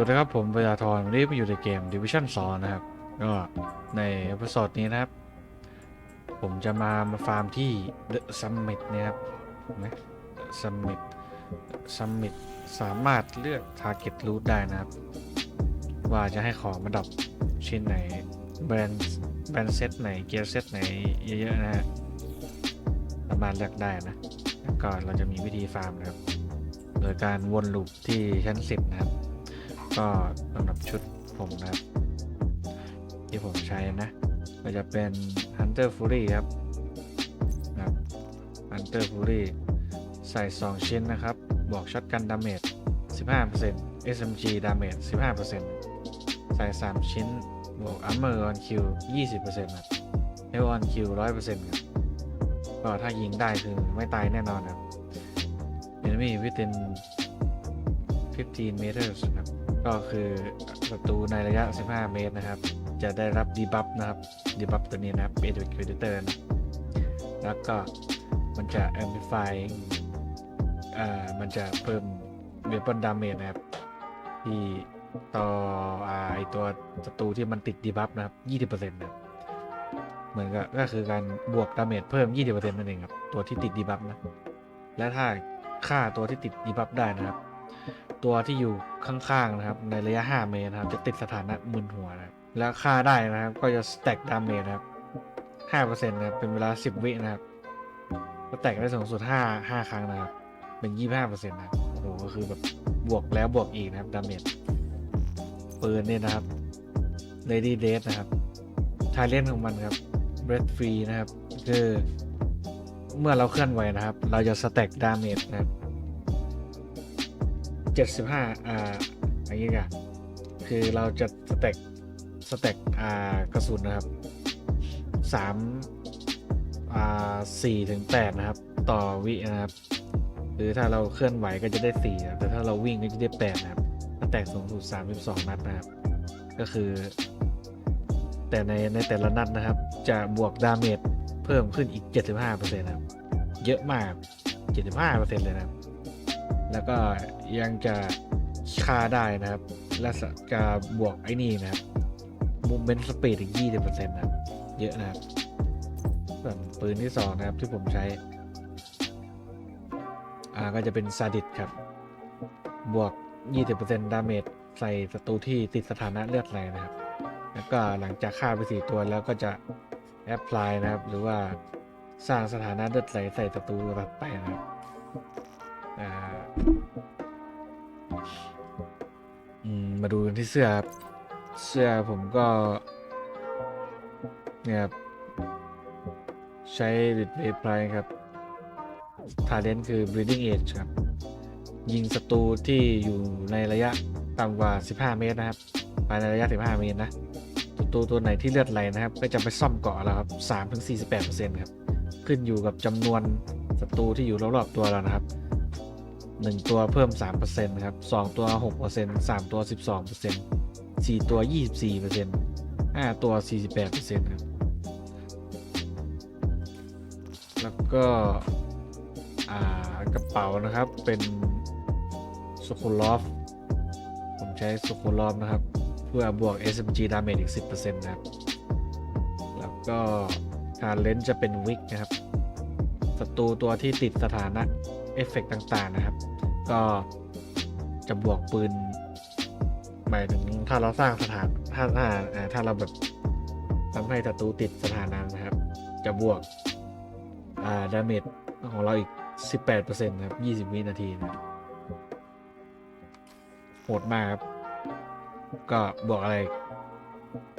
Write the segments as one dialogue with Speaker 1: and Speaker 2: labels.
Speaker 1: วัสดีครับ ผมประยาธรวันนี้มาอยู่ในเกม Division 2 นะครับ ก็ในเอพิโซดนี้นะครับ ผมจะมามาฟาร์มที่ The Summit เนี่ยครับเห็นไหม The Summit Summit สามารถเลือก Target Route ได้นะครับ ว่าจะให้ของมาดรอปชิ้นไหน แบรนด์แบรนด์เซตไหน เกียร์เซตไหน เยอะๆนะฮะสามารถเลือกได้นะแล้วก็เราจะมีวิธีฟาร์มนะครับ โดยการวนลูปที่ชั้น 10 นะครับ ก็สำหรับชุดผมนะครับ ที่ผมใช้นะ ก็จะเป็น Hunter Fury ครับนะครับ Hunter Fury ใส่ 2 ชิ้นนะครับบวกช็อตกันดาเมจ 15% SMG ดาเมจ 15%ใส่ 3 ชิ้น บวก Armor on Q 20%ครับ Heal on Q 100%ครับ ก็ถ้ายิงได้คือไม่ตายแน่นอนครับ Enemy within 15 meters นะครับก็คือศัตรูในระยะ 15 เมตรนะครับ จะได้รับดีบัฟนะครับดีบัฟตัวนี้นะครับ Edward Predator นะแล้วก็มันจะ amplify เอ่อมันจะเพิ่ม weapon damage นะครับ ที่ต่ออ่าไอตัวศัตรูที่มันติดดีบัฟนะครับ 20%นะครับเหมือนกับก็คือการบวกดาเมจเพิ่ม 20%นั่นเองครับ ตัวที่ติดดีบัฟนะ และถ้าฆ่าตัวที่ติดดีบัฟได้นะครับ ตัวที่อยู่ข้างๆนะครับ ในระยะ 5 เมตรนะครับ จะติดสถานะมึนหัวนะครับแล้วฆ่าได้นะครับ ก็จะแตกดาเมจนะครับ5%นะครับเป็นเวลา 10 วินะครับ ก็แตกได้สูงสุด5 5 ครั้งนะครับ เป็น 25%นะโอ้โหก็คือแบบบวกแล้วบวกอีกนะครับดาเมจปืนเนี่ยนะครับ Lady d e a t นะครับทายเล่นของมันครับ Breath Free นะครับ คือ เมื่อเราเคลื่อนไหวนะครับ เราจะสแต็กดาเมจนะครับ 75 อ่าอย่างนี้กันคือเราจะสแต็กสแต็กอ่ากระสุนนะครับ3อ่า4ถึง8นะครับ ต่อวินะครับ หรือถ้าเราเคลื่อนไหวก็จะได้4นะแต่ถ้าเราวิ่งก็จะได้8นะครับสแต็กสูงสุด32 นัดนะครับ ก็คือ แต่ในในแต่ละนัดนะครับ จะบวกดาเมจเพิ่มขึ้นอีก 75%นะครับ เยอะมาก 75%เลยนะครับ แล้วก็ยังจะฆ่าได้นะครับ และจะบวกไอ้นี่นะครับ movement speed อีก20%นะครับ เยอะนะครับ ส่วนปืนที่สองนะครับที่ผมใช้ อ่าก็จะเป็นซาดิสครับ บวก20%ดาเมจใส่ศัตรูที่ติดสถานะเลือดไหลนะครับ แล้วก็หลังจากฆ่าไปสี่ตัวแล้วก็จะแอปพลายนะครับ หรือว่าสร้างสถานะเลือดไหลใส่ศัตรูถัดไปนะครับ อ่าอืมมาดูกันที่เสื้อครับ เสื้อผมก็ เนี่ยครับ ใช้บิดเวพลายครับทาเลนคือ bleeding edge ครับ ยิงศัตรูที่อยู่ในระยะต่ำกว่า 15 เมตรนะครับภายในระยะ 15 เมตรนะศัตรูตัวไหนที่เลือดไหลนะครับ ก็จะไปซ่อมเกาะเราครับ 3-48%ครับ ขึ้นอยู่กับจำนวนศัตรูที่อยู่รอบๆตัวเรานะครับ 1ตัวเพิ่ม3%นะครับ2ตัว6% 3ตัว12% 4ตัว24% 5ตัว48%ครับ แล้วก็กระเป๋านะครับเป็นสโคลอฟผมใช้สโคลอฟนะครับ เพื่อบวก SMG damage อีก 10%นะครับ แล้วก็การเลนส์จะเป็นวิกนะครับศัตรูตัวที่ติดสถานะเอฟเฟกต่าง ๆ นะครับ ก็จะบวกปืนหมายถึงถ้าเราสร้างสถานถ้าถ้าถ้าเราแบบทำให้ศัตรูติดสถานะนะครับ จะบวกอ่าดาเมจของเราอีก 18%นะครับ 20 วินาทีนะโหดมากครับ ก็บวกอะไร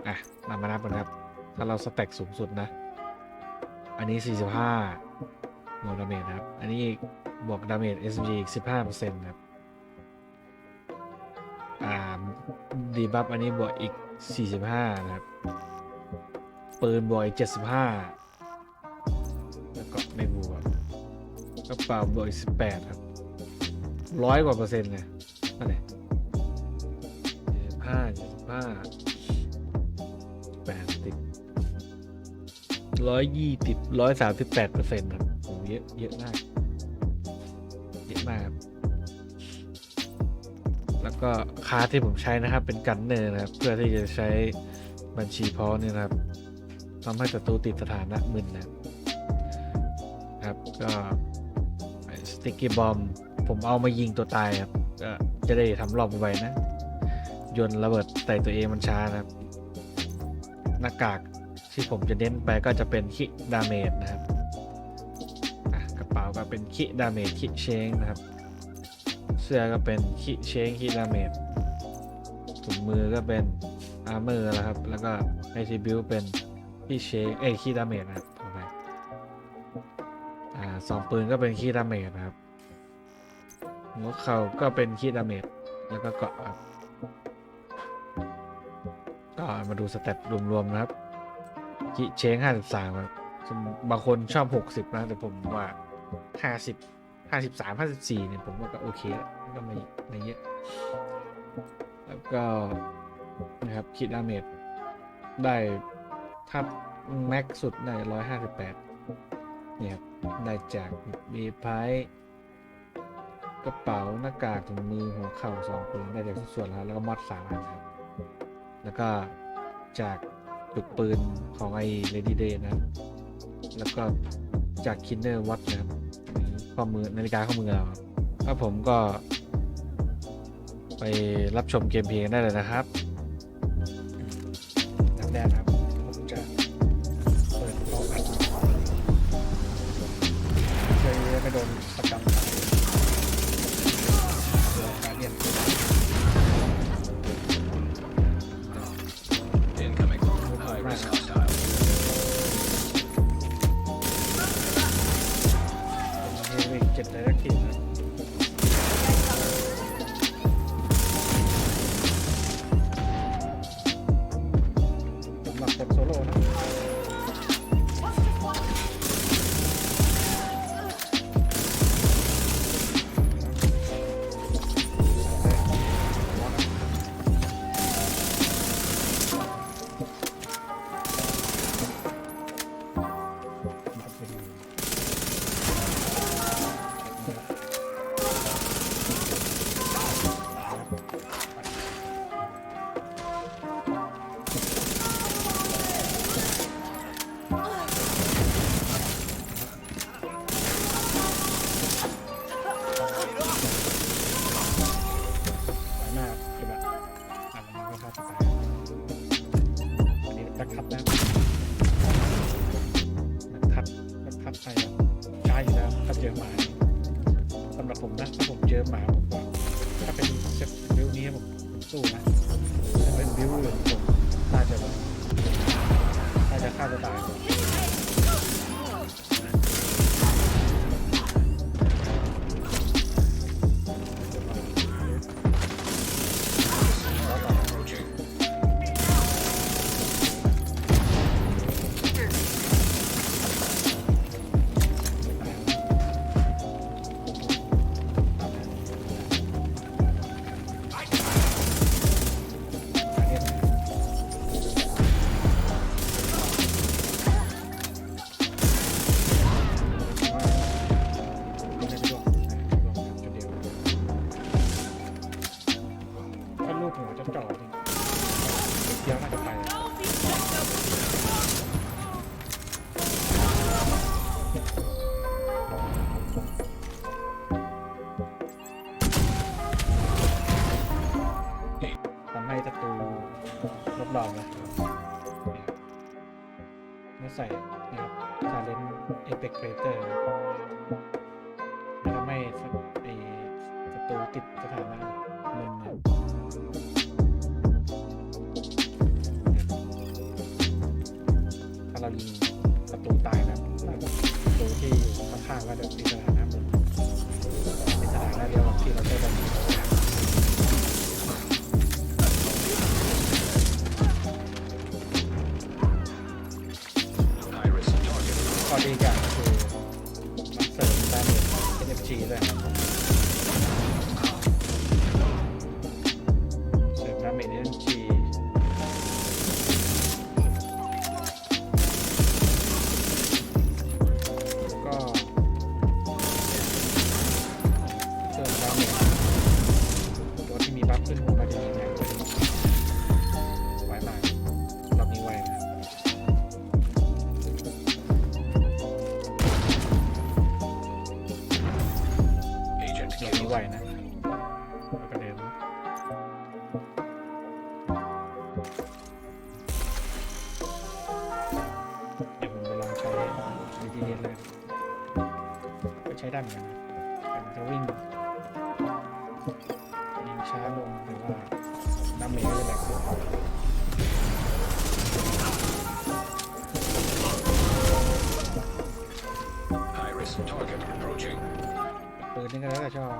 Speaker 1: อะนำมานับกันครับ ถ้าเราสแต็กสูงสุดนะ อันนี้ 45บ วกดาเมจนะครับ อันนี้บวกดาเมจ SMG อีก 15%นะครับอ่าดีบัฟอันนี้บวกอีก 45 นะครับ ปืนบวกอีก 75 แล้วก็ไม่บวกกระเป๋าบวกอีก 18 ครับร้อยกว่าเปอร์เซ็นต์เลยนั่นแหละ75 75 80ร้อยยี่สิบร้อยสามสิบแปดเปอร์เซ็นต์ครับ เยอะเยอะมาก เยอะมาก แล้วก็คาที่ผมใช้นะครับ เป็นกันเนอร์นะครับ เพื่อที่จะใช้บัญชีเพาะเนี่ยนะครับทำให้ศัตรูติดสถานะมึนนะครับ ก็สติกกี้บอมผมเอามายิงตัวตายครับ ก็จะได้ทำรอบไวๆนะ ยนระเบิดใส่ตัวเองมันช้านะครับ หน้ากากที่ผมจะเน้นไปก็จะเป็นคิดาเมจนะครับ เป็นคิดาเมจคิเชงนะครับ เสื้อก็เป็นคิเชงคิดาเมจถุงมือก็เป็นอาร์เมอร์แล้วครับ แล้วก็ไอทีบิวเป็นคิเชงเอ้คิดาเมจนะครับอไปอ่าสองปืนก็เป็นคิดาเมจนะครับหัวเข่าก็เป็นคิดาเมจแล้วก็เกาะครับก็มาดูสเตตรวมๆนะครับคิเชงห้าสิบสามครับบางคนชอบหกสิบนะ แต่ผมว่า ห้าสิบห้าสิบสามห้าสิบสี่เนี่ยผมว่าก็โอเคแล้วก็ไม่ไม่เยอะ แล้วก็นะครับคิดดาเมจได้ถ้าแม็กสุดได้ร้อยห้าสิบแปดเนี่ยครับได้จากบีไพายกระเป๋าหน้ากากถุงมือหัวเข่าสองปืนได้จากทุกส่วนแล้วแล้วก็มอดสามอันครับ แล้วก็จากปึกปืนของไอ้ Lady Day นะ แล้วก็จากคินเนอร์วัตนะครับ ข้อมือนาฬิกาข้อมือเราครับแล้วผมก็ ไปรับชมเกมเพลย์กันได้เลยนะครับน้ำแดงครับ เป็น หมาสำหรับผมนะถ้าผมเจอหมาผมก็ถ้าเป็นเซตบิวนี้ผมผมสู้นะถ้าเป็นบิวอื่นผมน่าจะแบบน่าจะฆ่าตัวตาย ใส่นะครับซาเลนเอเปกเ a เตอร์ทำให้ศัไอศัตรูติดสถานะมึนนี่ยถ้าเรายิงศัตรูตายนะแล้วศัตรูที่อยู่ข้างๆก็จะติดสถานะมึนเป็นสถานะเดียวกับที่เราใช้บอลยิ ช้ได้เหมือนกันนะแต่มันจะวิ่งวิ่งช้าลงหรือว่าดาเมจก็จะแหลกขึ้น
Speaker 2: Iris target approaching.
Speaker 1: ปืนนี่ก็แล้วแต่ชอบ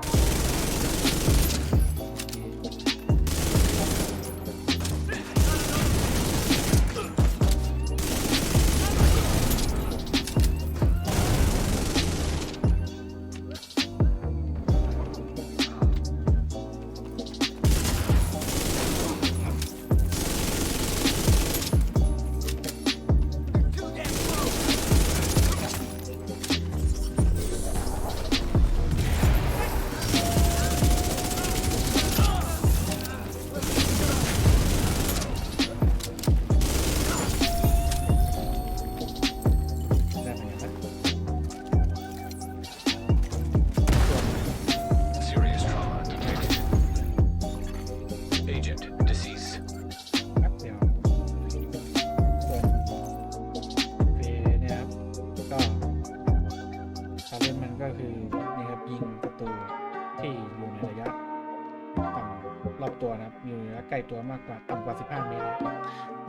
Speaker 1: ใกล้ตัวมากกว่าต่ำกว่า 15 เมตรนะครับ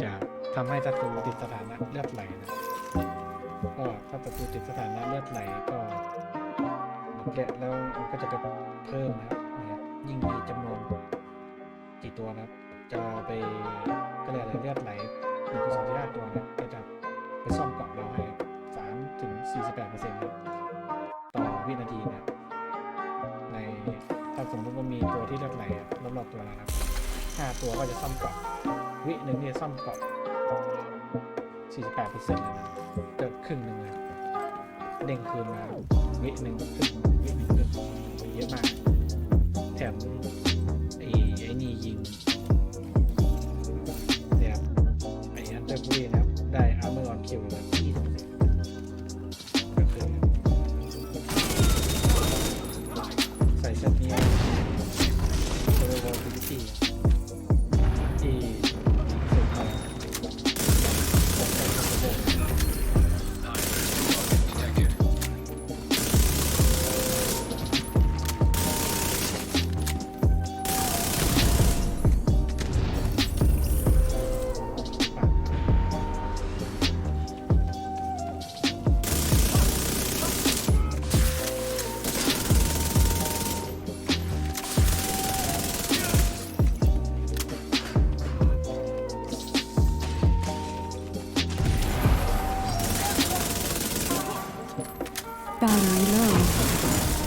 Speaker 1: จะทำให้ศัตรูติดสถานะเลือดไหลนะก็ถ้าศัตรูติดสถานะเลือดไหลก็แกะแล้วมันก็จะไปเพิ่มนะครับยิ่งมีจำนวนกี่ตัวนะครับ จะไปก็เรียอะไรเลือดไหลหนึ่งสองที่ห้าตัวเนี่ยก็จะไปซ่อมเกาะเราให้สามถึงสี่สิบแปดเปอร์เซ็นต์ต่อวินาทีนะในถ้าสมมติว่ามีตัวที่เลือดไหลรอบๆตัวเรานะครับ ห้าตัวก็จะซ่อมเกาะวิหนึ่งเนี่ยซ่อมเกาะสี่สิบแปดเปอร์เซ็นต์เกือบครึ่งหนึ่งเลยเด้งคืนมาวิหนึ่งครึ่งวิหนึ่งครึ่งเยอะมาก แถมไอ้ไอ้นี่ยิง
Speaker 3: Battery low.